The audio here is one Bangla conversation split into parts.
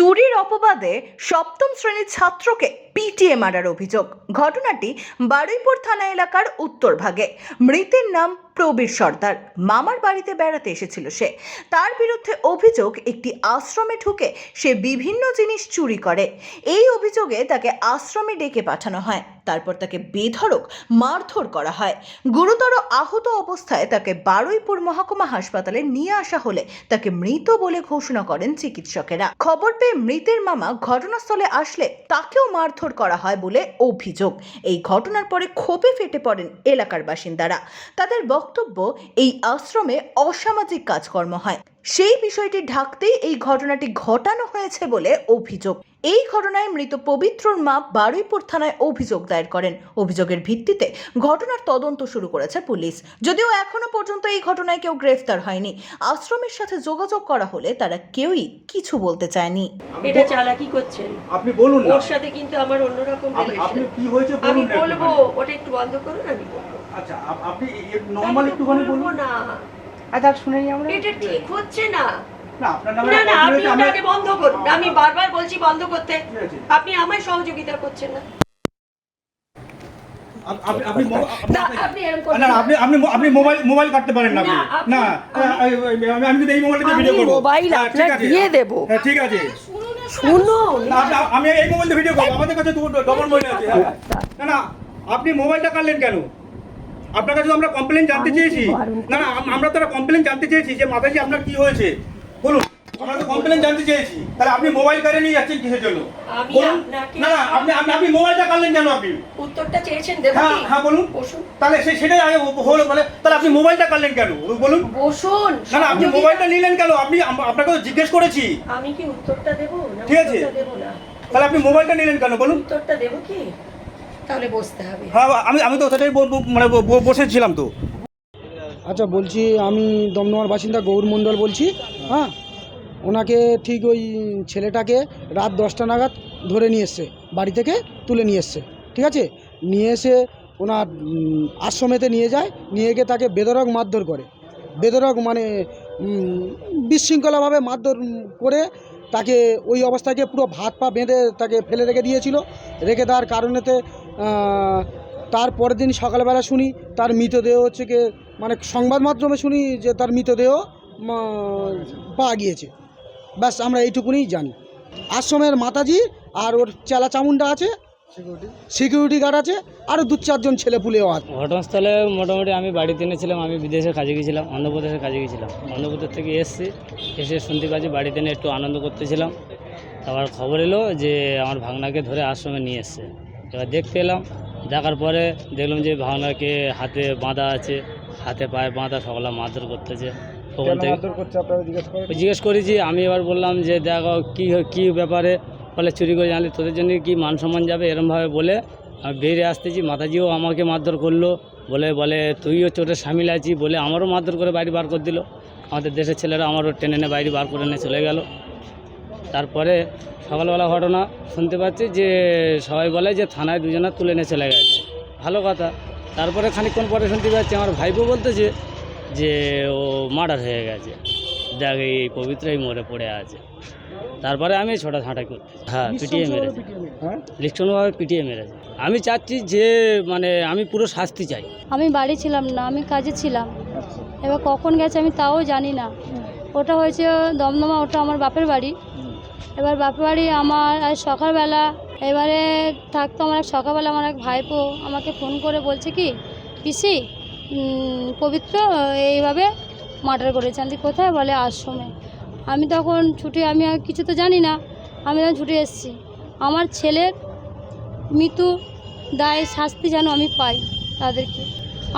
চুরির অপবাদে সপ্তম শ্রেণির ছাত্রকে পিটিএ মারার অভিযোগ। ঘটনাটি বারুইপুর থানা এলাকার উত্তর ভাগে। মৃতের নাম প্রবীর সর্দার। মামার বাড়িতে বেড়াতে এসেছিল সে। তার বিরুদ্ধে অভিযোগ একটি আশ্রমে ঢুকে সে বিভিন্ন জিনিস চুরি করে। এই অভিযোগে তাকে আশ্রমে ডেকে পাঠানো হয়। তারপর তাকে বেধড়ক মারধর করা হয়। গুরুতর আহত অবস্থায় তাকে বারুইপুর মহকুমা হাসপাতালে নিয়ে আসা হলে তাকে মৃত বলে ঘোষণা করেন চিকিৎসকেরা। খবর পেয়ে মৃতের মামা ঘটনাস্থলে আসলে তাকেও মারধর করা হয় বলে অভিযোগ। এই ঘটনার পরে ক্ষোভে ফেটে পড়েন এলাকার বাসিন্দারা। তাদের বক্তব্য এই আশ্রমে অসামাজিক কাজকর্ম হয়। সেই বিষয়টি ঢাকতেই এই ঘটনাটি ঘটানো হয়েছে বলে অভিযোগ। এই ঘটনায় মৃত পবিত্রর মা বারুইপুর থানায় অভিযোগ দায়ের করেন। অভিযোগের ভিত্তিতে ঘটনার তদন্ত শুরু করেছে পুলিশ। যদিও এখনও পর্যন্ত এই ঘটনায় কেউ গ্রেফতার হয়নি। আশ্রমের সাথে যোগাযোগ করা হলে তারা কেউই কিছু বলতে চায়নি। এটা চালাকি করছেন। আপনি বলুন না। ওর সাথে কিন্তু আমার অন্যরকম আপনি- রিলেশন আপনি কি হয়েছে বলুন না বলব ওটা একটু বন্ধ করুন আমি বলব। আচ্ছা আপনি নর্মাল আমি একটুখানি বলব বলুন। না। আচ্ছা শুনেই আমরা এটা ঠিক হচ্ছে না। না আপনার নামে না না আপনি ওটাকে বন্ধ করুন। আমি বারবার বলছি বন্ধ করতে। আপনি আমায় সহযোগিতা করছেন না। আপনি- আপনি আপনি মোবাইল মোবাইল কাটতে পারেন না না, আমি আমি- আমি কিন্তু এই মোবাইলটা ভিডিও করব। মোবাইল হ্যাঁ, ঠিক আছে। দিয়ে দেবো। হ্যাঁ, ঠিক আছে। শুনুন না, আমি এই মোবাইল ভিডিও করব। আমাদের কাছে ডবল মোবাইল আছে। হ্যাঁ। না না আপনি মোবাইলটা কাটলেন কেন? আপনার কাছে আমরা কমপ্লেন জানতে চেয়েছি। না না আমরা তো কমপ্লেন জানতে চেয়েছি যে মাতাজি আপনার কি হয়েছে। বলুন আমরা তো কমপ্লেন জানতে চেয়েছি। তাহলে আপনি মোবাইল কারে নিয়ে যাচ্ছেন কিসের জন্য? বলুন। না না আপনি আপনি আপনি মোবাইলটা কাটলেন কেন আপনি? উত্তরটা চেয়েছেন দেবো হ্যাঁ হ্যাঁ বলুন। বসুন। তাহলে সে সেটাই আগে হলো বলে তাহলে আপনি মোবাইলটা কাটলেন কেন? বলুন। বসুন না না আপনি মোবাইলটা নিলেন কেন? আপনি আম- আপনাকে তো জিজ্ঞেস করেছি। আমি কি উত্তরটা দেবো ঠিক আছে। উত্তরটা দেবো না। তাহলে আপনি মোবাইলটা নিলেন কেন? বলুন। উত্তরটা দেবো কি? তাহলে বসতে হবে। হ্যাঁ আমি আমি তো ব- মানে বসেছিলাম তো। আচ্ছা বলছি আমি দমদমার বাসিন্দা গৌর মণ্ডল বলছি হ্যাঁ? ওনাকে ঠিক ওই ছেলেটাকে রাত দশটা নাগাদ ধরে নিয়ে এসছে বাড়ি থেকে তুলে নিয়ে এসছে ঠিক আছে? নিয়ে এসে ওনার আশ্রমেতে নিয়ে যায় নিয়ে গিয়ে তাকে বেদরক মারধর করে। বেদরক মানে বিশৃঙ্খলাভাবে মারধর করে তাকে ওই অবস্থাকে পুরো ভাত পা বেঁধে তাকে ফেলে রেখে দিয়েছিল। রেখে দেওয়ার কারণেতে তার পরের দিন সকালবেলা শুনি তার মৃতদেহ হচ্ছে কি মানে সংবাদ মাধ্যমে শুনি যে তার মৃতদেহ পাওয়া গিয়েছে। ব্যাস আমরা এইটুকুনি জানি। আশ্রমের মাতাজি আর ওর চেলা চামুন্ডা আছে সিকিউরিটি গার্ড আছে আরও দু চারজন ছেলে পুলেও আছে। ঘটনাস্থলে মোটামুটি আমি বাড়িতে এনেছিলাম আমি বিদেশে কাজে গেছিলাম অন্ধ্রপ্রদেশের কাজে গেছিলাম অন্ধ্রপ্রদেশ থেকে এসেছি এসে শুনতে পাচ্ছি বাড়িতে এনে একটু আনন্দ করতেছিলাম। তারপর খবর এলো যে আমার ভাগনাকে ধরে আশ্রমে নিয়ে এসছে। এবার দেখতে এলাম। দেখার পরে দেখলাম যে ভাগনাকে হাতে বাঁধা আছে। হাতে পায়ে বাঁধা সকলা মারধর করতেছে। ওখান থেকে জিজ্ঞেস করেছি আমি এবার বললাম যে দেখো কী কী ব্যাপারে বলে চুরি করে জানলে তোদের জন্য কি মান সম্মান যাবে এরমভাবে বলে আমি বেরিয়ে আসতেছি। মাতাজিও আমাকে মারধর করল বলে বলে তুইও চোটের সামিল আছি বলে আমারও মারধর করে বাইরে বার করে দিল। আমাদের দেশের ছেলেরা আমারও টেনে এনে বাইরে বার করে নিয়ে চলে গেল। তারপরে সকালবেলা ঘটনা শুনতে পাচ্ছি যে সবাই বলে যে থানায় দুজনা তুলে নিয়ে চলে গেছে। ভালো কথা। তারপরে খানিকক্ষণ পরে শুনতে পাচ্ছি আমার ভাইপো বলতেছে যে ও মার্ডার হয়ে গেছে। দেখ এই পবিত্রই মরে পড়ে আছে। তারপরে আমি ছোটা ছাঁটা করতে হ্যাঁ পিটিয়ে মেরেছে। লিখনভাবে পিটিয়ে মেরেছে। আমি চাচ্ছি যে মানে আমি পুরো শাস্তি চাই। আমি বাড়ি ছিলাম না আমি কাজে ছিলাম। এবার কখন গেছে আমি তাও জানি না। ওটা হয়েছে দমদমা ওটা আমার বাপের বাড়ি। এবার বাপের বাড়ি আমার আজ সকালবেলা, এবারে থাকতো আমার সকালবেলা আমার এক ভাইপো, আমাকে ফোন করে বলছে কি, পিসি পবিত্র, এইভাবে মার্ডার করেছে। আমি কোথায়? বলে আশ্রমে। আমি তখন ছুটি, আমি আর কিছু তো জানি না, আমি তখন ছুটে এসেছি। আমার ছেলের মৃত্যু দায় শাস্তি যেন আমি পাই তাদেরকে।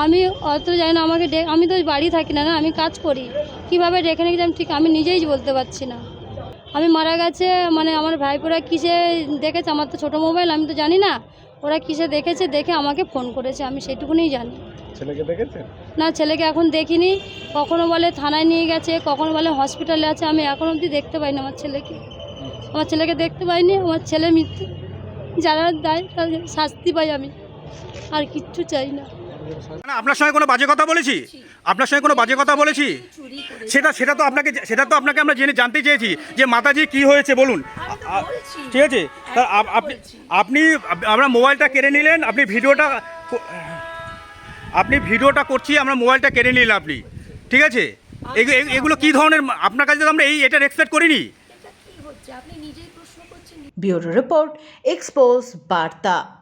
আমি অত জানি না, আমাকে আমি তো বাড়ি থাকি না না, আমি কাজ করি। কীভাবে ডেকে রেখেছি আমি ঠিক আমি নিজেই বলতে পারছি না। আমি মারা গেছে মানে আমার ভাইপোরা কিসে দেখেছে? আমার তো ছোটো মোবাইল আমি তো জানি না। ওরা কিসে দেখেছে দেখে আমাকে ফোন করেছে আমি সেটুকুনি জানি। ছেলেকে দেখেছেন না ছেলেকে এখন দেখিনি। কখনো বলে থানায় নিয়ে গেছে কখনো বলে হসপিটালে আছে আমি এখন অবধি দেখতে পাইনি আমার ছেলেকে। আমার ছেলেকে দেখতে পাইনি আমার ছেলে মৃত্যু। যারা দেয় তাদের শাস্তি পাই আমি। আর কিচ্ছু চাই না। না আপনার সঙ্গে কোনো বাজে কথা বলেছি? আপনার সঙ্গে কোনো বাজে কথা বলেছি? সেটা সেটা তো আপনাকে সেটা তো আপনাকে আমরা জেনে জানতে চেয়েছি যে মাতাজি কি হয়েছে বলুন। ঠিক আছে? তা আপনি আপনি আমরা মোবাইলটা কেড়ে নিলেন আপনি ভিডিওটা আপনি ভিডিওটা করছি আমরা মোবাইলটা কেড়ে নিলেন আপনি। ঠিক আছে? এগু- এগু- এগুলো কি ধরনের আপনার কাছে তো আমরা এই এটা এক্সপেক্ট করিনি। কি হচ্ছে? আপনি নিজেই প্রশ্ন করছেন? ব্যুরো রিপোর্ট এক্সপোজ বার্তা।